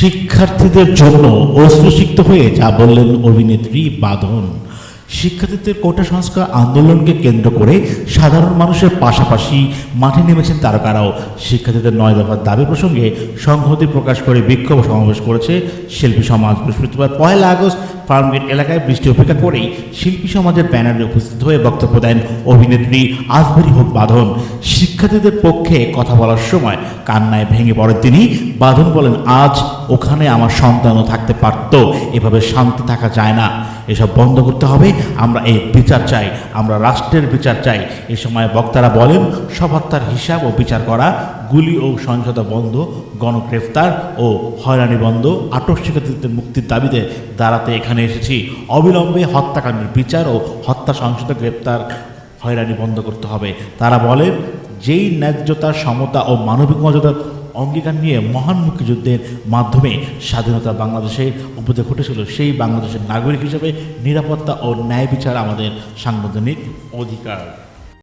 শিক্ষার্থীদের জন্য অশ্রুসিক্ত হয়ে যা বললেন অভিনেত্রী বাঁধন শিক্ষার্থীদের কোটা সংস্কার আন্দোলনকে কেন্দ্র করে সাধারণ মানুষের পাশাপাশি মাঠে নেমেছেন তারকারাও। শিক্ষার্থীদের নয় দফার দাবি প্রসঙ্গে সংহতি প্রকাশ করে বিক্ষোভ সমাবেশ করেছে শিল্পী সমাজ। বৃহস্পতিবার পয়লা আগস্ট ফার্মগেট এলাকায় বৃষ্টি উপেক্ষা করেই শিল্পী সমাজের ব্যানারে উপস্থিত হয়ে বক্তব্য দেন অভিনেত্রী আজমেরি হোক বাঁধন শিক্ষার্থীদের পক্ষে কথা বলার সময় কান্নায় ভেঙে পড়েন তিনি। বাঁধন বলেন, আজ ওখানে আমার সন্তানও থাকতে পারত। এভাবে শান্তি থাকা যায় না। এসব বন্ধ করতে হবে। আমরা এই বিচার চাই। আমরা রাষ্ট্রের বিচার চাই। এ সময় বক্তারা বলেন সব হত্যার হিসাব ও বিচার করা, গুলি ও সহিংসতা বন্ধ, গণগ্রেফতার ও হয়রানি বন্ধ, আটক শিক্ষার্থীদের মুক্তির দাবিতে দাঁড়াতে এখানে এসেছি। অবিলম্বে হত্যাকাণ্ডের বিচার ও হত্যা সহিংসতা গ্রেপ্তার হয়রানি বন্ধ করতে হবে। তারা বলেন, যেই ন্যায্যতা সমতা ও মানবিক মর্যাদার অঙ্গীকার নিয়ে মহান মুক্তিযুদ্ধের মাধ্যমে স্বাধীনতা বাংলাদেশে উপদেশ ঘটেছিল। সেই বাংলাদেশের নাগরিক হিসেবে নিরাপত্তা ও ন্যায় বিচার আমাদের সাংবিধানিক অধিকার।